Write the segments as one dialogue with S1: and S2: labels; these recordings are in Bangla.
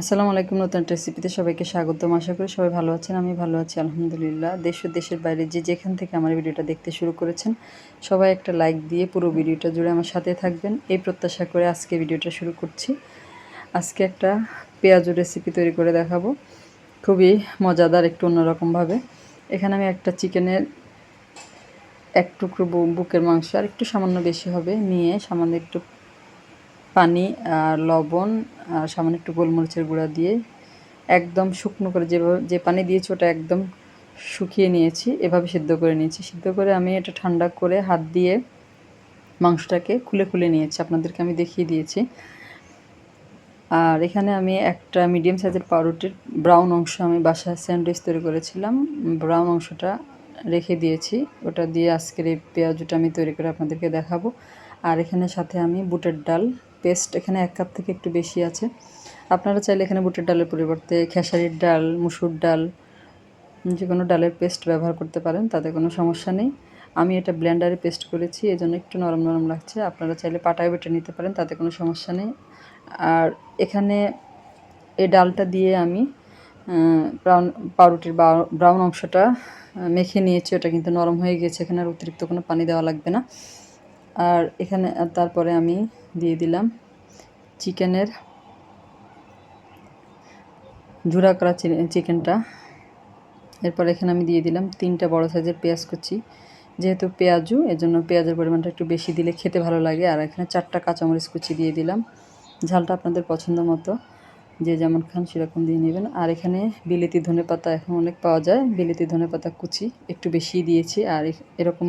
S1: আসসালামু আলাইকুম, নতুন রেসিপিতে সবাইকে স্বাগতম। আশা করি সবাই ভালো আছেন, আমি ভালো আছি, আলহামদুলিল্লাহ। দেশ দেশের বাইরে যে যেখান থেকে আমার ভিডিওটা দেখতে শুরু করেছেন, সবাই একটা লাইক দিয়ে পুরো ভিডিওটা জুড়ে আমার সাথে থাকবেন। এই প্রত্যাশা করে আজকে ভিডিওটা শুরু করছি। আজকে একটা পেঁয়াজু রেসিপি তৈরি করে দেখাবো। খুবই মজাদার, একটু অন্যরকমভাবে এখানে আমি একটা চিকেনের এক টুকরো বুকের মাংস, আর একটু সামান্য বেশি হবে, নিয়ে সামান্য একটু পানি আর লবণ আর সামান্য একটু গোলমরিচের গুঁড়া দিয়ে একদম শুকনো করে যেভাবে যে পানি দিয়েছি ওটা একদম শুকিয়ে নিয়েছি, এভাবে সিদ্ধ করে নিয়েছি। সিদ্ধ করে আমি এটা ঠান্ডা করে হাত দিয়ে মাংসটাকে খুলে খুলে নিয়েছি। আপনাদেরকে আমি দেখিয়ে দিয়েছি। আর এখানে আমি একটা মিডিয়াম সাইজের পাউরুটির ব্রাউন অংশ আমি বাসায় স্যান্ডউইচ তৈরি করেছিলাম। ব্রাউন অংশটা রেখে দিয়েছি। ওটা দিয়ে আজকের এই পেঁয়াজটা আমি তৈরি করে আপনাদেরকে দেখাবো। আর এখানে সাথে আমি বুটের ডাল পেস্ট এখানে এক কাপ থেকে একটু বেশি আছে। আপনারা চাইলে এখানে বুটের ডালের পরিবর্তে খেসারির ডাল, মুসুর ডাল যে কোনো ডালের পেস্ট ব্যবহার করতে পারেন, তাতে কোনো সমস্যা নেই। আমি এটা ব্লেন্ডারে পেস্ট করেছি এই জন্য একটু নরম নরম লাগছে। আপনারা চাইলে পাটায় বেটে নিতে পারেন, তাতে কোনো সমস্যা নেই। আর এখানে এই ডালটা দিয়ে আমি ব্রাউন পাউরুটির ব্রাউন অংশটা মেখে নিয়েছি। ওটা কিন্তু নরম হয়ে গিয়েছে এখানে আর অতিরিক্ত কোনো পানি দেওয়া লাগবে না। আর এখানে তারপরে আমি দিয়ে দিলাম চিকেনের ঝুরা করা চিকেনটা। এরপর এখানে আমি দিয়ে দিলাম তিনটা বড় সাইজের পেঁয়াজ কুচি। যেহেতু পেঁয়াজু, এজন্য পেঁয়াজের পরিমাণটা একটু বেশি দিলে খেতে ভালো লাগে। আর এখানে চারটা কাঁচামরিচ কুচি দিয়ে দিলাম। ঝালটা আপনাদের পছন্দ মতো। যে যেমন খান সেরকম দিয়ে নেবেন। আর এখানে বিলেতি ধনে পাতা এখন অনেক পাওয়া যায়। বিলেতি ধনে পাতা কুচি একটু বেশি দিয়েছি। আর এরকম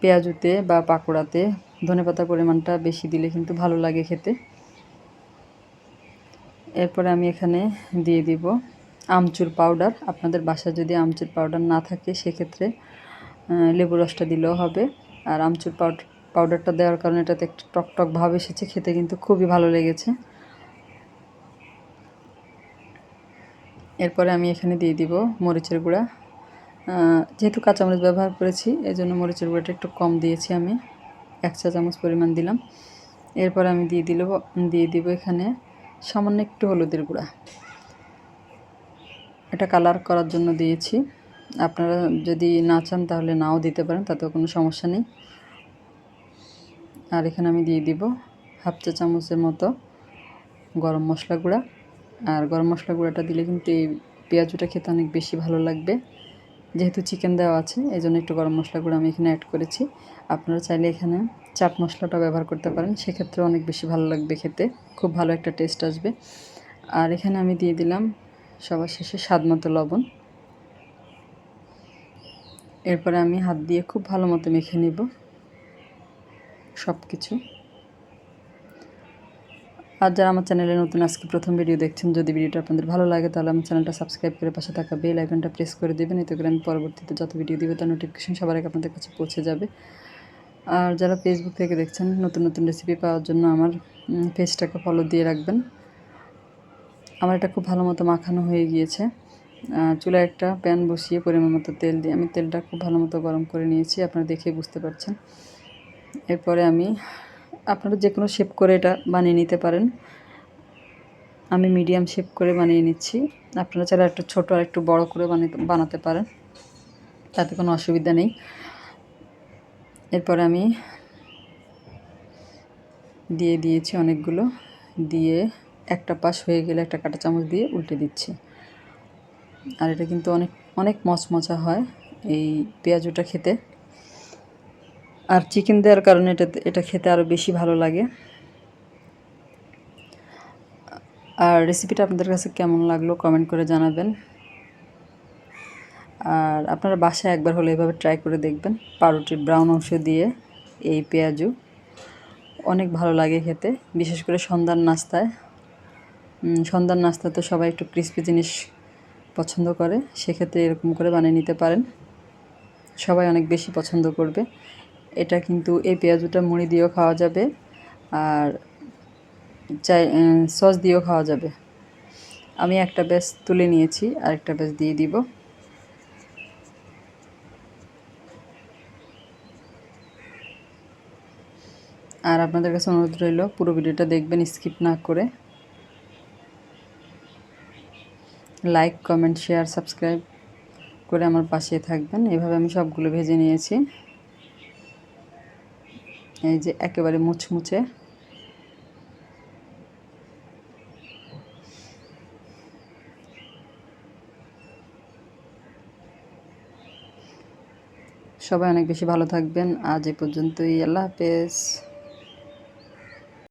S1: পেঁয়াজুতে বা পাকোড়াতে ধনে পাতার পরিমাণটা বেশি দিলে কিন্তু ভালো লাগে খেতে। এরপরে আমি এখানে দিয়ে দিব আমচুর পাউডার। আপনাদের বাসায় যদি আমচুর পাউডার না থাকে, সেক্ষেত্রে লেবু রসটা দিলেও হবে। আর আমচুর পাউডার পাউডারটা দেওয়ার কারণে এটাতে একটু টক টক ভাব এসেছে, খেতে কিন্তু খুবই ভালো লেগেছে। এরপরে আমি এখানে দিয়ে দিব মরিচের গুঁড়া। যেহেতু কাঁচামরিচ ব্যবহার করেছি এই জন্য মরিচের গুঁড়োটা একটু কম দিয়েছি আমি। এক চা চামচ পরিমাণ দিলাম। এরপর আমি দিয়ে দিল, দিয়ে দিব এখানে সামান্য একটু হলুদের গুঁড়া। এটা কালার করার জন্য দিয়েছি। আপনারা যদি না চান তাহলে নাও দিতে পারেন, তাতেও কোনো সমস্যা নেই। আর এখানে আমি দিয়ে দিব হাফ চা চামচের মতো গরম মশলা গুঁড়া। আর গরম মশলা গুঁড়াটা দিলে কিন্তু এই পেঁয়াজুটা খেতে অনেক বেশি ভালো লাগবে। যেহেতু চিকেন দেওয়া আছে এই জন্য একটু গরম মশলা গুঁড়ো আমি এখানে অ্যাড করেছি। আপনারা চাইলে এখানে চাট মশলাটা ব্যবহার করতে পারেন সেক্ষেত্রে অনেক বেশি ভালো লাগবে খেতে, খুব ভালো একটা টেস্ট আসবে। আর এখানে আমি দিয়ে দিলাম সবার শেষে স্বাদ মতো লবণ। এরপরে আমি হাত দিয়ে খুব ভালো মতো মেখে নিব সব কিছু আর যারা আমার চ্যানেলে নতুন, আজকে প্রথম ভিডিও দেখছেন, যদি ভিডিওটা আপনাদের ভালো লাগে, তাহলে আমার চ্যানেলটা সাবস্ক্রাইব করে পাশে থাকা বেল আইকনটা প্রেস করে দেবেন। এতে করে আমি পরবর্তীতে যত ভিডিও দিব, তার নোটিফিকেশন সবার আগে আপনাদের কাছে পৌঁছে যাবে। আর যারা ফেসবুক থেকে দেখছেন, নতুন নতুন রেসিপি পাওয়ার জন্য আমার পেজটাকে ফলো দিয়ে রাখবেন। আমার এটা খুব ভালো মতো মাখানো হয়ে গিয়েছে। চুলায় একটা প্যান বসিয়ে পরিমাণ মতো তেল দিয়ে, আমি তেলটা খুব ভালো মতো গরম করে নিয়েছি, আপনারা দেখে বুঝতে পারছেন। এরপরে আমি আপনারা যে কোনো শেপ করে এটা বানিয়ে নিতে পারেন। আমি মিডিয়াম শেপ করে বানিয়ে নিচ্ছি। আপনারা চাইলে একটু ছোটো আর একটু বড়ো করে বানিয়ে, বানাতে পারেন। তাতে কোনো অসুবিধা নেই। এরপর আমি দিয়ে দিয়েছি অনেকগুলো। দিয়ে একটা পাশ হয়ে গেলে একটা কাঁটা চামচ দিয়ে উল্টে দিচ্ছি। আর এটা কিন্তু অনেক অনেক মচমচা হয় এই পেঁয়াজুটা খেতে। আর চিকেন দেওয়ার কারণে এটা এটা খেতে আরও বেশি ভালো লাগে। আর রেসিপিটা আপনাদের কাছে কেমন লাগল কমেন্ট করে জানাবেন। আর আপনারা বাসায় একবার হলে এভাবে ট্রাই করে দেখবেন। পাউরুটির ব্রাউন অংশ দিয়ে এই পেঁয়াজু। অনেক ভালো লাগে খেতে, বিশেষ করে সন্ধ্যার নাস্তায়। সন্ধ্যার নাস্তা তো সবাই একটু ক্রিস্পি জিনিস পছন্দ করে, সেক্ষেত্রে এরকম করে বানিয়ে নিতে পারেন। সবাই অনেক বেশি পছন্দ করবে। এটা কিন্তু এই পেঁয়াজুটা মুড়ি দিয়েও খাওয়া যাবে আর চাই সস দিয়েও খাওয়া যাবে। আমি একটা ব্যাস তুলে নিয়েছি আর একটা ব্যাস দিয়ে দিব। আর আপনাদের কাছে অনুরোধ রইল, পুরো ভিডিওটা দেখবেন, স্কিপ না করে। লাইক কমেন্ট শেয়ার সাবস্ক্রাইব করে আমার পাশে থাকবেন। এভাবে আমি সবগুলো ভেজে নিয়েছি। এই যে একেবারে মুচমুচে সবাই অনেক বেশি ভালো থাকবেন। আজ এ পর্যন্তই। আল্লাহ হাফেজ।